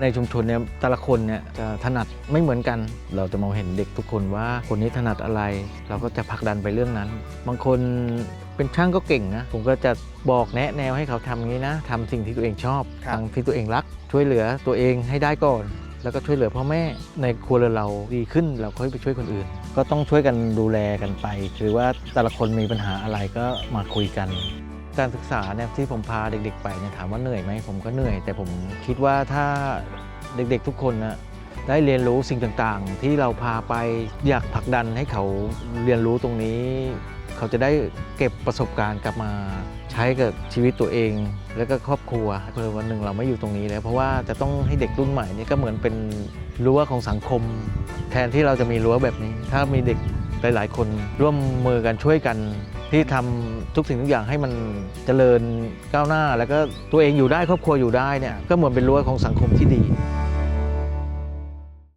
ในชุมชนเนี่ยแต่ละคนเนี่ยจะถนัดไม่เหมือนกัน เราจะมองเห็นเด็กทุกคนว่าคนนี้ถนัดอะไร เราก็จะผลักดันไปเรื่องนั้น บางคนเป็นช่างก็เก่งนะ ผมก็จะบอกแนะแนวให้เขาทำอย่างนี้นะทำสิ่งที่ตัวเองชอบครับทางที่ตัวเองรัก ช่วยเหลือตัวเองให้ได้ก่อน แล้วก็ช่วยเหลือพ่อแม่ในครัวเรือนเราดีขึ้น เราค่อยไปช่วยคนอื่น ก็ต้องช่วยกันดูแลกันไป หรือว่าแต่ละคนมีปัญหาอะไรก็มาคุยกัน การศึกษาเนี่ยที่ผมพาเด็กๆ ไปเนี่ยถามว่าเหนื่อยไหมผมก็เหนื่อย แต่ผมคิดว่าถ้าเด็กๆทุกคนนะได้เรียนรู้สิ่งต่างๆ ที่เราพาไปอยากผลักดันให้เขาเรียนรู้ตรงนี้ เขาจะได้เก็บประสบการณ์กลับมาใช้กับชีวิตตัวเอง แล้วก็ครอบครัวเพื่อวันหนึ่งเราไม่อยู่ตรงนี้แล้ว เพราะว่าจะต้องให้เด็กรุ่นใหม่นี่ก็เหมือนเป็นรั้วของสังคม แทนที่เราจะมีรั้วแบบนี้ ถ้ามีเด็ก หลาย ๆ คนร่วมมือกันช่วยกัน ที่ทำทุกสิ่งทุกอย่างให้มันเจริญก้าวหน้า แล้วก็ตัวเองอยู่ได้ครอบครัวอยู่ได้เนี่ยก็เหมือนเป็นรั้วของสังคมที่ดี